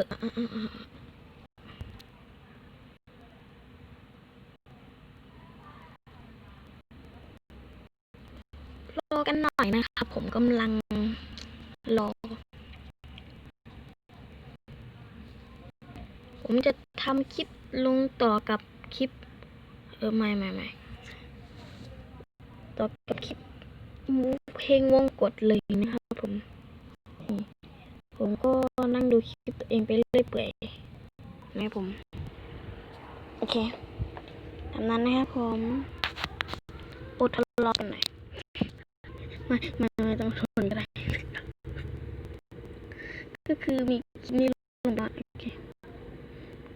รอกันหน่อยนะครับผมกำลังรอ ผมจะทำคลิปลงต่อกับคลิป เออ ไม่ไม่ไม่ต่อกับคลิปเพลงวงกดเลยนะครับผม ผมก็นั่งดูคลิป เองไปเรื่อยเปื่อยนะครับผม โอเคทำนั้นนะครับผมอดทนรอกันหน่อยไม่ไม่ไม่ต้องทนก็ได้ ก็คือมีคลิปนี้ลงมาโอเค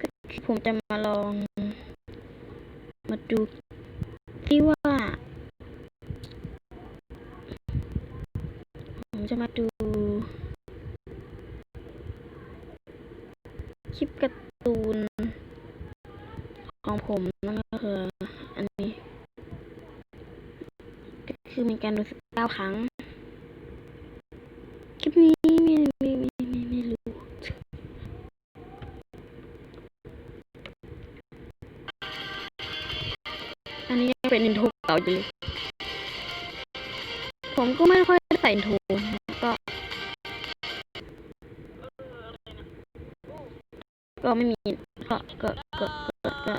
ก็คือผมจะมาลอง มาดูที่ว่า ผมจะมาดู คลิปการ์ตูน ของผมนั่นก็คืออันนี้ ก็คือมีการดูสิบเก้าครั้ง คลิปนี้ไม่ไม่ไม่ไม่ไม่รู้ อันนี้ยังเป็นอินโทรเก่าอยู่เลยผมก็ไม่ค่อยใส่อินโทร ก็ไม่มีก็ก็ก็ก็ก็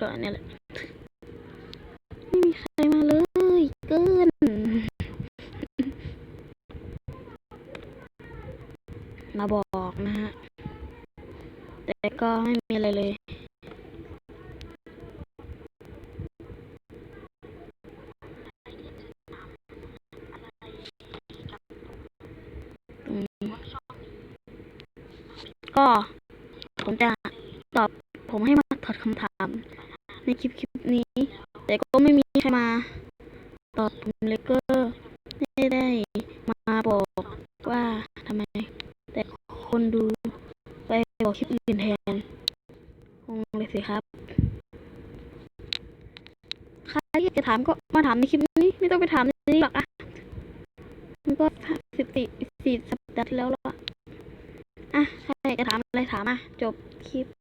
ก็อันนี้แหละไม่มีใครมาเลยเกินมาบอกนะฮะ แต่ก็ไม่มีอะไรเลยก็ ผมจะตอบผมให้มาตอบคำถาม ในคลิปคลิปนี้ แต่ก็ไม่มีใครมา ตอบผมเลยก็ไม่ได้มาบอกว่าทำไม แต่คนดูไปบอกคลิปอื่นแทนงงเลยสิครับใครอยากจะถามก็มาถามในคลิปนี้ ไม่ต้องไปถามในนี้หรอกอะมันก็สิบสี่สี่สัปดาห์แล้วแล้วอะอะใครอยากจะถาม มาจบคลิป